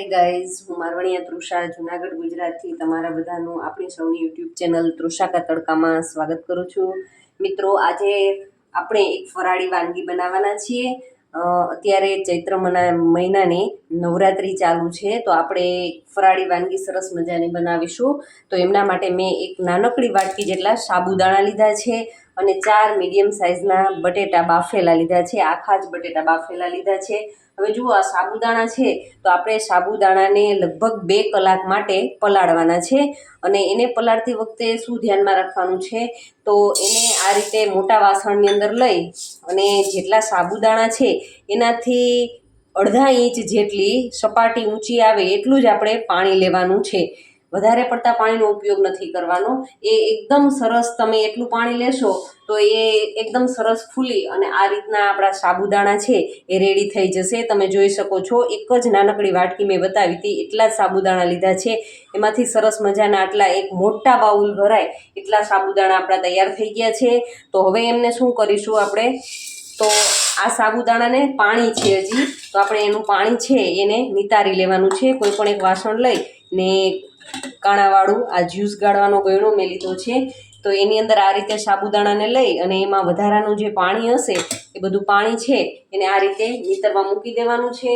Hi guys હું મારવણીયા તૃષા, જુનાગઢ, ગુજરાતથી તમારા બધાનું આપણી સૌની યુટ્યુબ ચેનલ તૃષા કા તડકામાં સ્વાગત કરું છું. મિત્રો, આજે આપણે એક ફરાળી વાનગી બનાવવાના છીએ. અત્યારે ચૈત્ર મના, મહિનાની નવરાત્રિ ચાલુ છે, તો આપણે ફરાળી વાનગી સરસ મજાની બનાવીશું. તો એમના માટે મેં એક નાનકડી વાટકી જેટલા સાબુદાણા લીધા છે અને ચાર મીડિયમ સાઇઝના બટેટા બાફેલા લીધા છે, આખા જ બટેટા બાફેલા લીધા છે. હવે જુઓ, આ સાબુદાણા છે, તો આપણે સાબુદાણાને લગભગ બે કલાક માટે પલાળવાના છે અને એને પલાળતી વખતે શું ધ્યાનમાં રાખવાનું છે? તો એને આ રીતે મોટા વાસણની અંદર લઈ અને જેટલા સાબુદાણા છે, એનાથી અડધા ઇંચ જેટલી સપાટી ઊંચી આવે એટલું જ આપણે પાણી લેવાનું છે. વધારે પડતા પાણીનો ઉપયોગ નથી કરવાનો. એ એકદમ સરસ તમે એટલું પાણી લેશો તો એ એકદમ સરસ ફૂલી અને આ રીતના આપણા સાબુદાણા છે એ રેડી થઈ જશે. તમે જોઈ શકો છો, એક જ નાનકડી વાટકી મેં બતાવી હતી. એટલા જ સાબુદાણા લીધા છે. એમાંથી સરસ મજાના આટલા એક મોટા બાઉલ ભરાય એટલા સાબુદાણા આપણા તૈયાર થઈ ગયા છે. તો હવે એમને શું કરીશું આપણે? તો આ સાબુદાણાને પાણી છે હજી. તો આપણે એનું પાણી છે એને નિતારી લેવાનું છે. કોઈ પણ એક વાસણ લઈ ને કાણાવાળું, આ જ્યુસ ગાળવાનો ગયણો મેં લીધો છે. તો એની અંદર આ રીતે સાબુદાણાને લઈ અને એમાં વધારાનું જે પાણી હશે, એ બધું પાણી છે, એને આ રીતે નીતરવા મૂકી દેવાનું છે.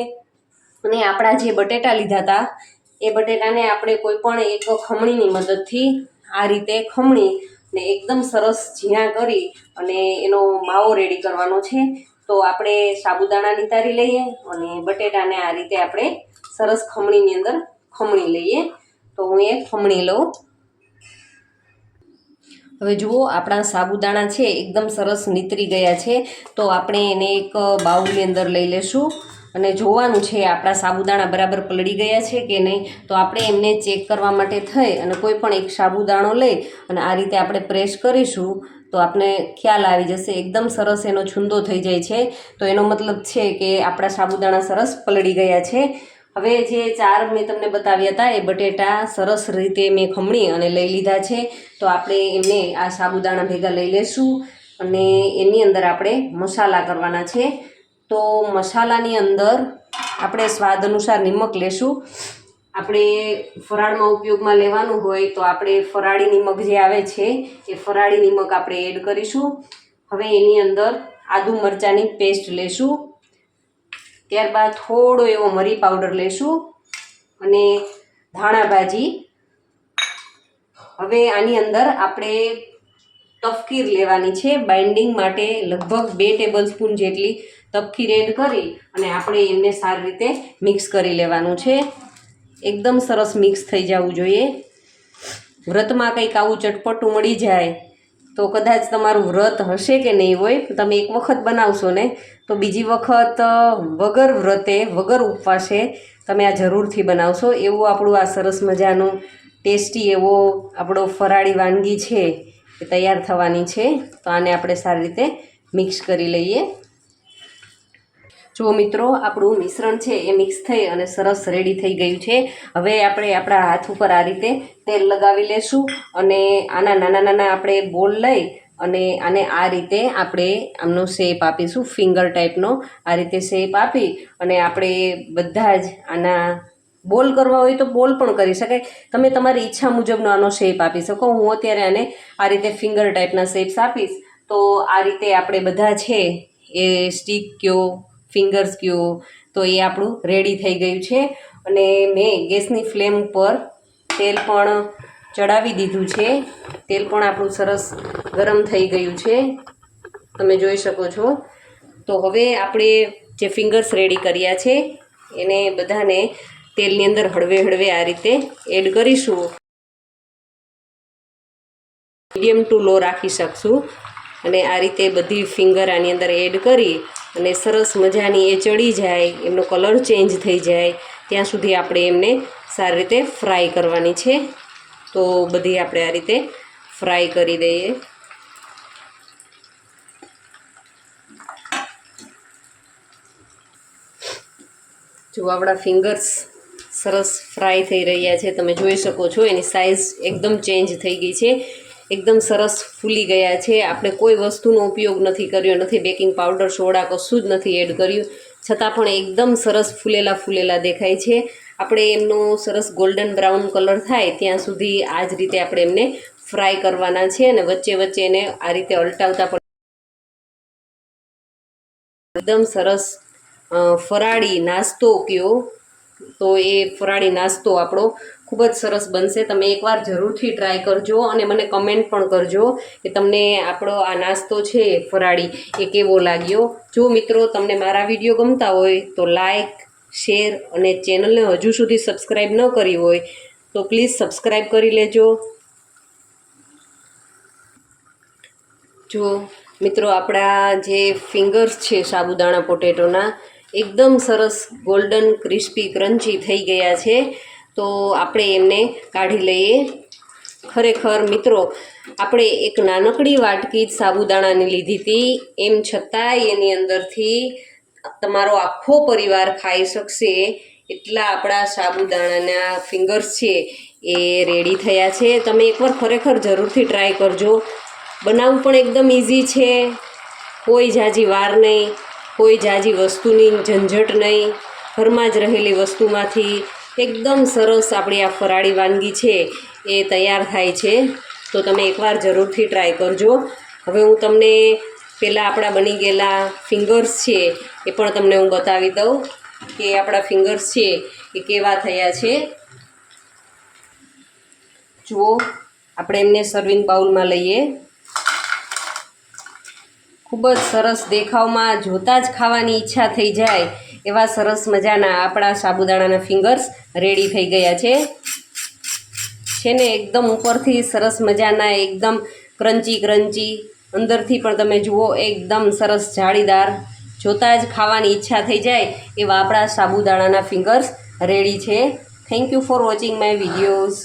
અને આપણા જે બટેટા લીધા હતા, એ બટેટાને આપણે કોઈ પણ એક ખમણીની મદદથી આ રીતે ખમણી ને એકદમ સરસ ઝીણા કરી અને એનો માવો રેડી કરવાનો છે. તો આપણે સાબુદાણા નિતારી લઈએ અને બટેટાને આ રીતે આપણે સરસ ખમણીની અંદર ખમણી લઈએ. તો હું એ ખમણી લઉં. હવે જુઓ, આપણા સાબુદાણા છે, એકદમ સરસ નીતરી ગયા છે. તો આપણે એને એક બાઉલની અંદર લઈ લેશું. અને જોવાનું છે આપણા સાબુદાણા બરાબર પલળી ગયા છે કે નહીં, તો આપણે એમને ચેક કરવા માટે થઈ અને કોઈ પણ એક સાબુદાણો લઈ અને આ રીતે આપણે પ્રેસ કરીશું, તો આપણે ખ્યાલ આવી જશે. એકદમ સરસ એનો છુંદો થઈ જાય છે. તો એનો મતલબ છે કે આપણા સાબુદાણા સરસ પલળી ગયા છે. હવે જે ચાર મેં તમને બતાવ્યા હતા, એ બટેટા સરસ રીતે મેં ખમણી અને લઈ લીધા છે. તો આપણે એમને આ સાબુદાણા ભેગા લઈ લેશું અને એની અંદર આપણે મસાલા કરવાના છે. તો મસાલાની અંદર આપણે સ્વાદ અનુસાર નિમક લેશું. આપણે ફરાળમાં ઉપયોગમાં લેવાનું હોય તો આપણે ફરાળી નિમક જે આવે છે, એ ફરાળી નિમક આપણે એડ કરીશું. હવે એની અંદર આદુ મરચાંની પેસ્ટ લેશું. ત્યારબાદ થોડો એવો મરી પાવડર લેશું અને ધાણા ભાજી. હવે આની અંદર આપણે તફકીર લેવાની છે. બાઇન્ડિંગ માટે લગભગ બે ટેબલ સ્પૂન જેટલી તપકીર એડ કરી અને આપણે એમને સારી રીતે મિક્સ કરી લેવાનું છે. એકદમ સરસ મિક્સ થઈ જવું જોઈએ. વ્રતમાં કંઈક આવું ચટપટું મળી જાય તો કદાચ તમારું વ્રત હશે કે નહીં હોય. તમે એક વખત બનાવશો ને તો બીજી વખત વગર વ્રતે, વગર ઉપવાસે તમે આ જરૂરથી બનાવશો. એવું આપણું આ સરસ મજાનું ટેસ્ટી એવો આપણો ફરાળી વાનગી છે. તૈયાર થવાની છે. તો આને આપણે સારી રીતે મિક્સ કરી લઈએ. જુઓ મિત્રો, આપણું મિશ્રણ છે એ મિક્સ થઈ અને સરસ રેડી થઈ ગયું છે. હવે આપણે આપણા હાથ ઉપર આ રીતે તેલ લગાવી લેશું અને આના નાના નાના આપણે બોલ લઈ અને આને આ રીતે આપણે આમનો શેપ આપીશું, ફિંગર ટાઈપનો. આ રીતે શેપ આપી અને આપણે બધા જ આના બોલ કરવા હોય તો બોલ પણ કરી શકાય. તમે તમારી ઈચ્છા મુજબનો આનો શેપ આપી શકો. હું અત્યારે આને આ રીતે ફિંગર ટાઈપના શેપ્સ આપીશ. તો આ રીતે આપણે બધા છે એ સ્ટીક કયો ફિંગર્સ કયો, તો એ આપણું રેડી થઈ ગયું છે. અને મેં ગેસની ફ્લેમ ઉપર તેલ પણ ચડાવી દીધું છે. તેલ પણ આપણું સરસ ગરમ થઈ ગયું છે. તમે જોઈ શકો છો. તો હવે આપણે જે ફિંગર્સ રેડી કર્યા છે, એને બધાને તેલની અંદર હળવે હળવે આ રીતે એડ કરીશું. મીડિયમ ટુ લો રાખી શકશું. અને આ રીતે બધી ફિંગર આની અંદર એડ કરી અને સરસ મજાની એ ચડી જાય, એમનો કલર ચેન્જ થઈ જાય. ત્યાં સુધી આપણે એમને સારી રીતે ફ્રાય કરવાની છે. તો બધી આપણે આ રીતે ફ્રાય કરી દઈએ. જો આપણા ફિંગર્સ સરસ ફ્રાય થઈ રહ્યા છે. તમે જોઈ શકો છો, એની સાઇઝ એકદમ ચેન્જ થઈ ગઈ છે. એકદમ સરસ ફૂલી ગયા છે. આપણે કોઈ વસ્તુનો ઉપયોગ નથી કર્યો, નથી બેકિંગ પાવડર સોડા કશું જ નથી એડ કર્યું. છતાં પણ એકદમ સરસ ફૂલેલા ફૂલેલા દેખાય છે. આપણે એમનો સરસ ગોલ્ડન બ્રાઉન કલર થાય, ત્યાં સુધી આ જ રીતે આપણે એમને ફ્રાય કરવાના છે અને વચ્ચે વચ્ચે એને આ રીતે અલટાવતા પણ એકદમ સરસ ફરાળી નાસ્તો કયો તો એ ફરાળી નાસ્તો આપણો ખૂબ જ સરસ બનશે. તમે એકવાર જરૂરથી ટ્રાય કરજો અને મને કમેન્ટ પણ કરજો કે તમને આપણો આ નાસ્તો છે ફરાળી એ કેવો લાગ્યો. જો મિત્રો તમને મારા વીડિયો ગમતા હોય તો લાઈક શેર અને ચેનલને હજુ સુધી સબસ્ક્રાઈબ ન કરી હોય તો પ્લીઝ સબસ્ક્રાઈબ કરી લેજો. જો મિત્રો આપણા જે ફિંગર્સ છે સાબુદાણા પોટેટોના એકદમ સરસ ગોલ્ડન ક્રિસ્પી ક્રન્ચી થઈ ગયા છે. તો આપણે એમને કાઢી લઈએ. ખરેખર મિત્રો, આપણે એક નાનકડી વાટકી સાબુદાણાની લીધી હતી. એમ છતાંય એની અંદરથી તમારો આખો પરિવાર ખાઈ શકશે. એટલા આપણા સાબુદાણાના ફિંગર્સ છે એ રેડી થયા છે. તમે એકવાર ખરેખર જરૂરથી ટ્રાય કરજો. બનાવવું પણ એકદમ ઇઝી છે. કોઈ જાજી વાર નહીં. કોઈ જાજી વસ્તુની ઝંઝટ નહીં. ઘરમાં જ રહેલી વસ્તુમાંથી એકદમ સરસ આપણી આ ફરાળી વાનગી છે એ તૈયાર થાય છે. તો તમે એકવાર જરૂરથી ટ્રાય કરજો. હવે હું તમને પહેલાં આપણા બની ગયેલા ફિંગર્સ છે એ પણ તમને હું બતાવી દઉં કે આપણા ફિંગર્સ છે એ કેવા થયા છે. જુઓ, આપણે એમને સર્વિંગ બાઉલમાં લઈએ. ખૂબ જ સરસ દેખાવમાં જોતાં જ ખાવાની ઈચ્છા થઈ જાય એવા સરસ મજાના આપણા સાબુદાણાના ફિંગર્સ રેડી થઈ ગયા છે. છે ને એકદમ ઉપરથી સરસ મજાના એકદમ ક્રન્ચી ક્રન્ચી અંદરથી પણ તમે જુઓ એકદમ સરસ જાળીદાર, જોતાં જ ખાવાની ઈચ્છા થઈ જાય એવા આપણા સાબુદાણાના ફિંગર્સ રેડી છે. Thank you for watching my videos